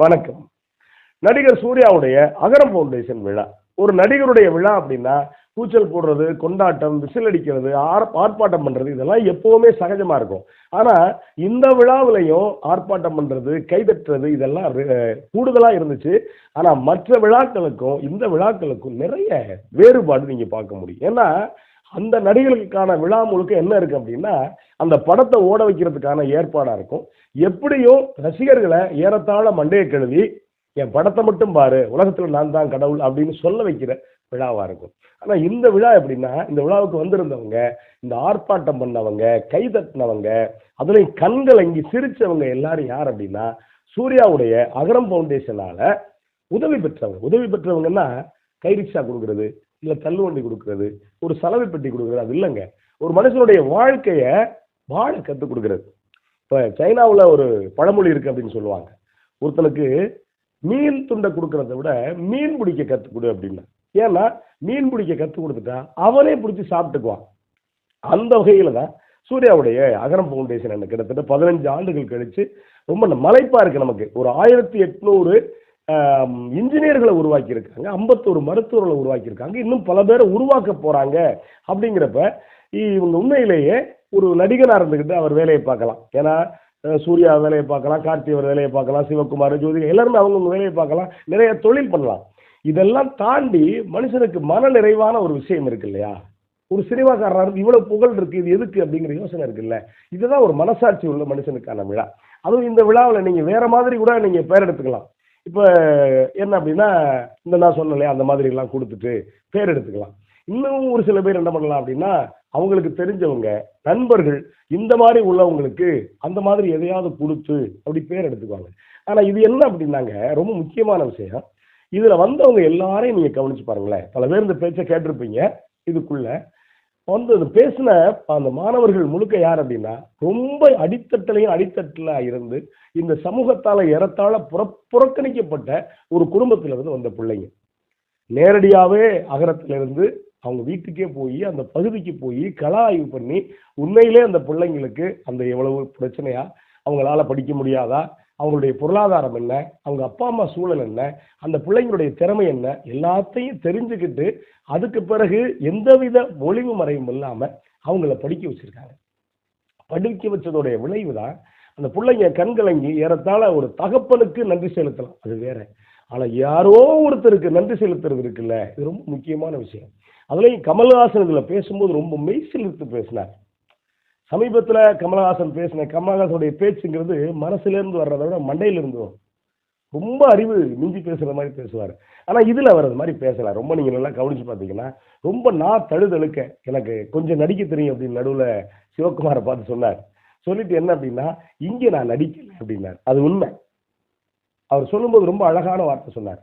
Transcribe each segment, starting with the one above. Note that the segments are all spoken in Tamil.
வணக்கம். நடிகர் சூர்யாவுடைய அகரம் ஃபவுண்டேஷன் விழா. ஒரு நடிகருடைய விழா அப்படின்னா கூச்சல் போடுறது கொண்டாட்டம் விசில் அடிக்கிறது ஆர் ஆர்ப்பாட்டம் பண்றது இதெல்லாம் எப்பவுமே சகஜமா இருக்கும். ஆனா இந்த விழாவிலையும் ஆர்ப்பாட்டம் பண்றது கைதட்டுறது இதெல்லாம் கூடுதலாக கூடுதலா இருந்துச்சு. ஆனா மற்ற விழாக்களுக்கும் இந்த விழாக்களுக்கும் நிறைய வேறுபாடு நீங்க பார்க்க முடியும். ஏன்னா அந்த நடிகர்களுக்கான விழா முழுக்க என்ன இருக்கு அப்படின்னா அந்த படத்தை ஓட வைக்கிறதுக்கான ஏற்பாடா இருக்கும். எப்படியும் ரசிகர்களை ஏறத்தாழ மண்டையை கழுவி என் படத்தை மட்டும் பாரு உலகத்துல நான் தான் கடவுள் அப்படின்னு சொல்ல வைக்கிற விழாவா இருக்கும். ஆனா இந்த விழா எப்படின்னா இந்த விழாவுக்கு வந்திருந்தவங்க இந்த ஆர்ப்பாட்டம் பண்ணவங்க கை தட்டினவங்க அதுலயும் அங்கி சிரிச்சவங்க எல்லாரும் யார் அப்படின்னா சூர்யாவுடைய அகரம் ஃபவுண்டேஷனால உதவி பெற்றவங்க. உதவி பெற்றவங்கன்னா கை ரிக்ஷா கொடுக்கறது இல்ல தள்ளுவண்டி கொடுக்கறது ஒரு சலவை பெட்டி கொடுக்கறது அது இல்லைங்க. ஒரு மனுஷனுடைய வாழ்க்கைய வாழ கற்றுக் கொடுக்கறது. இப்போ சைனாவில் ஒரு பழமொழி இருக்கு அப்படின்னு சொல்லுவாங்க. ஒருத்தனுக்கு மீன் துண்டை கொடுக்கறத விட மீன் பிடிக்க கற்றுக் கொடு அப்படின்னா. ஏன்னா மீன் பிடிக்க கற்றுக் கொடுத்துட்டா அவனே பிடிச்சி சாப்பிட்டுக்குவான். அந்த வகையில தான் சூர்யாவுடைய அகரம் ஃபவுண்டேஷன் என்ன? கிட்டத்தட்ட பதினஞ்சு ஆண்டுகள் கழிச்சு ரொம்ப மலைப்பாக மலைப்பா இருக்கு நமக்கு. ஒரு ஆயிரத்தி எட்நூறு இன்ஜினியர்களை உருவாக்கியிருக்காங்க ஐம்பத்தோரு மருத்துவர்களை உருவாக்கியிருக்காங்க இன்னும் பல பேரை உருவாக்க போகிறாங்க அப்படிங்கிறப்ப இவங்க உண்மையிலேயே ஒரு நடிகனாக இருந்துக்கிட்டு அவர் வேலையை பார்க்கலாம். ஏன்னா சூர்யா வேலையை பார்க்கலாம் கார்த்திவர் வேலையை பார்க்கலாம் சிவகுமார் ஜோதிகா எல்லாருமே அவங்கவுங்க வேலையை பார்க்கலாம் நிறைய தொழில் பண்ணலாம். இதெல்லாம் தாண்டி மனுஷனுக்கு மன நிறைவான ஒரு விஷயம் இருக்கு இல்லையா? ஒரு சினிமாக்காரனா இவ்வளோ புகழ் இருக்குது இது எதுக்கு அப்படிங்கிற யோசனை இருக்குல்ல இதுதான் ஒரு மனசாட்சி உள்ள மனுஷனுக்கான விழா. அதுவும் இந்த விழாவில் நீங்கள் வேற மாதிரி கூட நீங்கள் பெயர் எடுத்துக்கலாம். இப்போ என்ன அப்படின்னா இந்த நான் சொன்னலையே அந்த மாதிரி எல்லாம் கொடுத்துட்டு பேர் எடுத்துக்கலாம். இன்னும் ஒரு சில பேர் என்ன பண்ணலாம் அப்படின்னா அவங்களுக்கு தெரிஞ்சவங்க நண்பர்கள் இந்த மாதிரி உள்ளவங்களுக்கு அந்த மாதிரி எதையாவது கொடுத்து அப்படி பேர் எடுத்துக்குவாங்க. ஆனா இது என்ன அப்படின்னாங்க ரொம்ப முக்கியமான விஷயம். இதுல வந்தவங்க எல்லாரையும் நீங்க கவனிச்சு பாருங்களேன். பல பேர் இந்த பேச்சை கேட்டிருப்பீங்க இதுக்குள்ள. வந்து அது பேசின அந்த மாணவர்கள் முழுக்க யார் அப்படின்னா ரொம்ப அடித்தட்டிலையும் அடித்தட்டில் இருந்து இந்த சமூகத்தால ஏறத்தாழ புற புறக்கணிக்கப்பட்ட ஒரு குடும்பத்துல இருந்து வந்த பிள்ளைங்க. நேரடியாவே அகரத்திலிருந்து அவங்க வீட்டுக்கே போய் அந்த பகுதிக்கு போய் கள ஆய்வு பண்ணி உண்மையிலே அந்த பிள்ளைங்களுக்கு அந்த எவ்வளவு பிரச்சனையா அவங்களால படிக்க முடியாதா அவங்களுடைய பொருளாதாரம் என்ன? அவங்க அப்பா அம்மா சூழல் என்ன? அந்த பிள்ளைங்களுடைய திறமை என்ன? எல்லாத்தையும் தெரிஞ்சுக்கிட்டு அதுக்கு பிறகு எந்தவித ஒளிவு மறைவும் இல்லாமல் அவங்கள படிக்க வச்சிருக்காங்க. படிக்க வச்சதோடைய விளைவு தான் அந்த பிள்ளைங்க கண்கலங்கி ஏறத்தாழ ஒரு தகப்பனுக்கு நன்றி செலுத்தலாம். அது வேற. ஆனால் யாரோ ஒருத்தருக்கு நன்றி செலுத்துறது இருக்குல்ல? இது ரொம்ப முக்கியமான விஷயம். அதுலேயும் கமல்ஹாசன் இதில் பேசும்போது ரொம்ப மெய் செலுத்து பேசினார். சமீபத்தில் கமலஹாசன் பேசின கமலஹாசனுடைய பேச்சுங்கிறது மனசுலேருந்து வர்றதை விட மண்டையிலிருந்து. ரொம்ப அறிவு மிஞ்சி பேசுகிற மாதிரி பேசுவார். ஆனால் இதில் அவர் அது மாதிரி பேசலாம் ரொம்ப நீங்கள் நல்லா கவனித்து பார்த்தீங்கன்னா ரொம்ப நான் தழுதழுக்க எனக்கு கொஞ்சம் நடிக்க தெரியும் அப்படின்னு நடுவில் சிவகுமாரை பார்த்து சொன்னார். சொல்லிட்டு என்ன அப்படின்னா இங்கே நான் நடிக்கலை அப்படின்னார். அது உண்மை. அவர் சொல்லும்போது ரொம்ப அழகான வார்த்தை சொன்னார்.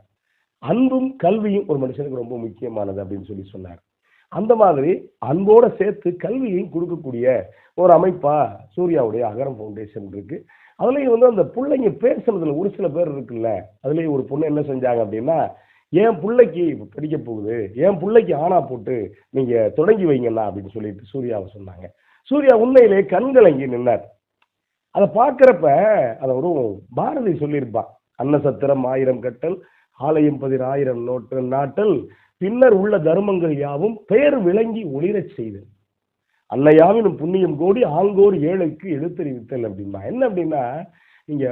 அன்பும் கல்வியும் ஒரு மனுஷனுக்கு ரொம்ப முக்கியமானது அப்படின்னு சொல்லி சொன்னார். அந்த மாதிரி அன்போட சேர்த்து கல்வியையும் கொடுக்கக்கூடிய ஒரு அமைப்பா சூர்யாவுடைய அகரம் ஃபவுண்டேஷன் இருக்கு. அதுலயும் வந்து அந்த பிள்ளைங்க பேசுனதுல ஒரு சில பேர் இருக்குல்ல அதுலயும் ஒரு பொண்ணு என்ன செஞ்சாங்க அப்படின்னா என் பிள்ளைக்கு படிக்க போகுது என் பிள்ளைக்கு ஆனா போட்டு நீங்க தொடங்கி வைங்கண்ணா அப்படின்னு சொல்லிட்டு சூர்யாவை சொன்னாங்க. சூர்யா உண்மையிலே கண்கலங்கி நின்னார். அதை பார்க்கறப்ப அதை ஒரு பாரதி சொல்லியிருப்பான் அன்னசத்திரம் ஆயிரம் கட்டல் ஆலயம் பதிர் ஆயிரம் நோட்டு நாட்டல் பின்னர் உள்ள தர்மங்கள் யாவும் பெயர் விளங்கி ஒளிரச் செய்து அன்னையாவினும் புண்ணியம் கோடி ஆங்கோர் ஏழைக்கு எழுத்தறிவித்தல் அப்படின்னா என்ன அப்படின்னா நீங்க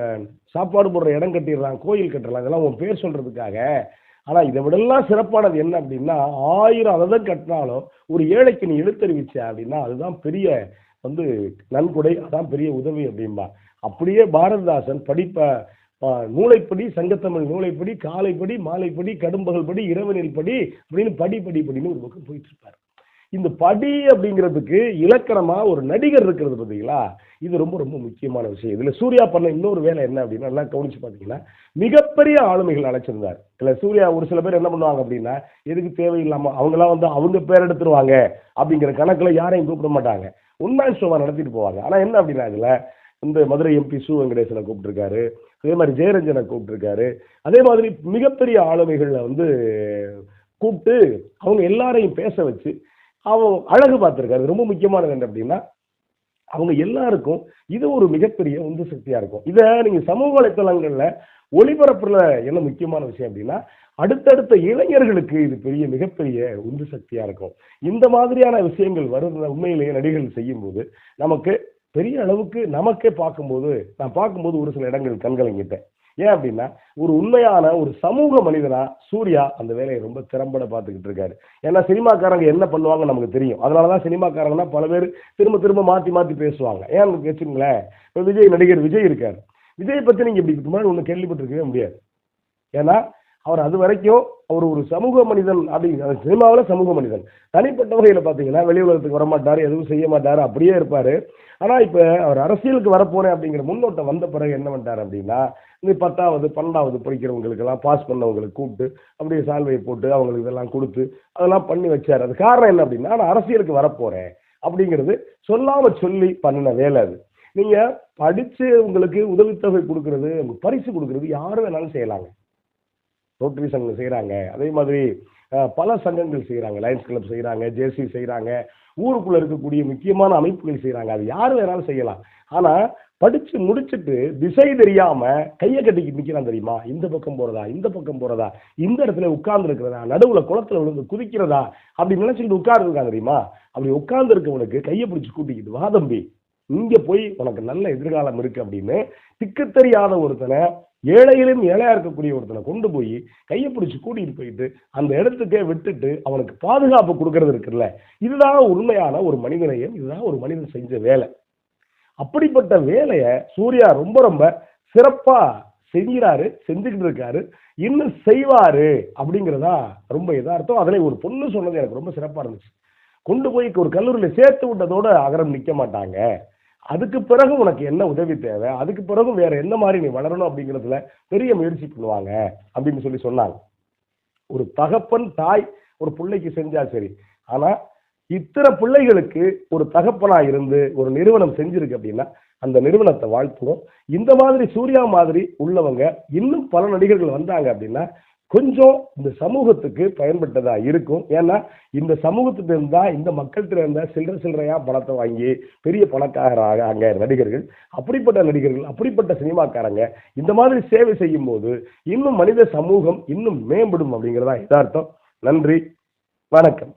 சாப்பாடு போடுற இடம் கட்டிடுறான் கோயில் கட்டுறாங்க இதெல்லாம் உன் பேர் சொல்றதுக்காக. ஆனா இதை விடலாம் சிறப்பானது என்ன அப்படின்னா ஆயிரம் அதை தான் கட்டினாலும் ஒரு ஏழைக்கு நீ எழுத்தறிவிச்ச அப்படின்னா அதுதான் பெரிய வந்து நன்கொடை அதான் பெரிய உதவி அப்படின்பா அப்படியே பாரதிதாசன் படிப்பை நூலைப்படி சங்கத்தமிழ் நூலைப்படி காலைப்படி மாலைப்படி கடும்பகல் படி இரவனில் படி அப்படின்னு படி படி படின்னு ஒரு பக்கம் போயிட்டு இருப்பார். இந்த படி அப்படிங்கிறதுக்கு இலக்கணமா ஒரு நடிகர் இருக்கிறது பார்த்தீங்களா? இது ரொம்ப ரொம்ப முக்கியமான விஷயம். இதுல சூர்யா பண்ண இன்னொரு வேலை என்ன அப்படின்னா நல்லா கவனிச்சு பார்த்தீங்கன்னா மிகப்பெரிய ஆளுமைகள் அழைச்சிருந்தார். இல்ல சூர்யா ஒரு சில பேர் என்ன பண்ணுவாங்க அப்படின்னா எதுக்கு தேவையில்லாம அவங்களாம் வந்து அவங்க பேர் எடுத்துருவாங்க அப்படிங்கிற கணக்குல யாரையும் கூப்பிட மாட்டாங்க. உண்மையான ஷோவா நடத்திட்டு போவாங்க. ஆனா என்ன அப்படின்னா இதுல இந்த மதுரை எம்பி சு வெங்கடேசனை கூப்பிட்டுருக்காரு. அதே மாதிரி ஜெயரஞ்சனை கூப்பிட்டுருக்காரு. அதே மாதிரி மிகப்பெரிய ஆளுமைகளை வந்து கூப்பிட்டு அவங்க எல்லாரையும் பேச வச்சு அவங்க அழகு பார்த்துருக்காரு. ரொம்ப முக்கியமானது என்ன அப்படின்னா அவங்க எல்லாருக்கும் இது ஒரு மிகப்பெரிய உந்து சக்தியாக இருக்கும். இதை நீங்கள் சமூக வலைத்தளங்களில் ஒளிபரப்புல என்ன முக்கியமான விஷயம் அப்படின்னா அடுத்தடுத்த இளைஞர்களுக்கு இது பெரிய மிகப்பெரிய உந்து சக்தியாக இருக்கும். இந்த மாதிரியான விஷயங்கள் வருது உண்மையிலேயே நடிகர்கள் செய்யும்போது நமக்கு பெரிய அளவுக்கு நமக்கே பார்க்கும்போது நான் பார்க்கும்போது ஒரு சில இடங்கள் கண்கலங்கிட்டேன் ஏன் அப்படின்னா ஒரு உண்மையான ஒரு சமூக மனிதனா சூர்யா அந்த வேலையை ரொம்ப திறம்பட பார்த்துக்கிட்டு இருக்காரு. ஏன்னா சினிமாக்காரங்க என்ன பண்ணுவாங்க நமக்கு தெரியும். அதனால தான் சினிமாக்காரங்கன்னா பல பேர் திரும்ப திரும்ப மாற்றி மாற்றி பேசுவாங்க. ஏன் வச்சுங்களேன் இப்போ விஜய் நடிகர் விஜய் இருக்கார். விஜய் பற்றி நீங்கள் இப்படி முன்னாடி ஒன்று கேள்விப்பட்டிருக்கவே முடியாது. ஏன்னா அவர் அது வரைக்கும் அவர் ஒரு சமூக மனிதன் அப்படி சினிமாவில் சமூக மனிதன். தனிப்பட்ட வகையில் பார்த்தீங்கன்னா வெளி உலகத்துக்கு வரமாட்டார் எதுவும் செய்ய மாட்டார் அப்படியே இருப்பார். ஆனால் இப்போ அவர் அரசியலுக்கு வரப்போறேன் அப்படிங்கிற முன்னோட்டம் வந்த பிறகு என்ன பண்ணிட்டார் அப்படின்னா இந்த பத்தாவது பன்னெண்டாவது படிக்கிறவங்களுக்கெல்லாம் பாஸ் பண்ணவங்களுக்கு கூப்பிட்டு அப்படியே சால்வையை போட்டு அவங்களுக்கு இதெல்லாம் கொடுத்து அதெல்லாம் பண்ணி வச்சார். அது காரணம் என்ன அப்படின்னா நான் அரசியலுக்கு வரப்போறேன் அப்படிங்கிறது சொல்லாமல் சொல்லி பண்ணின வேலை அது. நீங்கள் படித்து உங்களுக்கு உதவித்தொகை கொடுக்கறது பரிசு கொடுக்கறது யாரும் வேணாலும் செய்யலாங்க. ரோட்டரி சங்கம் செய்கிறாங்க அதே மாதிரி பல சங்கங்கள் செய்கிறாங்க லயன்ஸ் கிளப் செய்கிறாங்க ஜேசி செய்கிறாங்க ஊருக்குள்ளே இருக்கக்கூடிய முக்கியமான அமைப்புகள் செய்கிறாங்க அது யார் வேணாலும் செய்யலாம். ஆனால் படித்து முடிச்சுட்டு திசை தெரியாமல் கையை கட்டிக்கிட்டு நிற்கிறான் தெரியுமா? இந்த பக்கம் போகிறதா இந்த பக்கம் போகிறதா இந்த இடத்துல உட்கார்ந்து இருக்கிறதா? நடுவில் குளத்துல விழுந்து குதிக்கிறதா? அப்படி நினச்சிக்கிட்டு உட்கார்ந்துருக்கான் தெரியுமா? அப்படி உட்கார்ந்து இருக்கவனுக்கு கையை பிடிச்சி கூட்டிக்கிட்டு வா தம்பி இங்க போய் உனக்கு நல்ல எதிர்காலம் இருக்கு அப்படின்னு திக்கு தெரியாத ஒருத்தனை ஏழையிலும் ஏழையா இருக்கக்கூடிய ஒருத்தனை கொண்டு போய் கையை பிடிச்சி கூட்டிட்டு போயிட்டு அந்த இடத்துக்கே விட்டுட்டு அவனுக்கு பாதுகாப்பு கொடுக்கறது இருக்குல்ல இதுதான் உண்மையான ஒரு மனிதனையும் இதுதான் ஒரு மனிதன் செஞ்ச வேலை. அப்படிப்பட்ட வேலையை சூர்யா ரொம்ப ரொம்ப சிறப்பா செஞ்சாரு செஞ்சுக்கிட்டு இருக்காரு. இன்னும் செய்வாரு அப்படிங்கிறதா ரொம்ப எதார்த்தம் அதில் ஒரு பொண்ணு சொன்னது எனக்கு ரொம்ப சிறப்பா இருந்துச்சு. கொண்டு போய் ஒரு கல்லூரியில் சேர்த்து விட்டதோட அகரம் நிற்க மாட்டாங்க. அதுக்கு பிறகு உனக்கு என்ன உதவி தேவை? அதுக்கு பிறகு வேற என்ன மாதிரி நீ வளரணும் அப்படிங்கிறதுல பெரிய முயற்சி பண்ணுவாங்க அப்படின்னு சொல்லி சொன்னாங்க. ஒரு தகப்பன் தாய் ஒரு பிள்ளைக்கு செஞ்சா சரி. ஆனா இத்தனை பிள்ளைகளுக்கு ஒரு தகப்பனா இருந்து ஒரு நிறுவனம் செஞ்சிருக்கு அப்படின்னா அந்த நிறுவனத்தை வாழ்த்துவோம். இந்த மாதிரி சூர்யா மாதிரி உள்ளவங்க இன்னும் பல நடிகர்கள் வந்தாங்க அப்படின்னா கொஞ்சம் இந்த சமூகத்துக்கு பயன்பட்டதா இருக்கும். ஏன்னா இந்த சமூகத்துல இருந்தா இந்த மக்கள்கிட்ட இருந்தா சில்லற சில்லறையா பணத்தை வாங்கி பெரிய பணக்காரராக அங்க நடிகர்கள் அப்படிப்பட்ட நடிகர்கள் அப்படிப்பட்ட சினிமாக்காரங்க இந்த மாதிரி சேவை செய்யும் போது இன்னும் மனித சமூகம் இன்னும் மேம்படும் அப்படிங்கிறதா யதார்த்தம். நன்றி. வணக்கம்.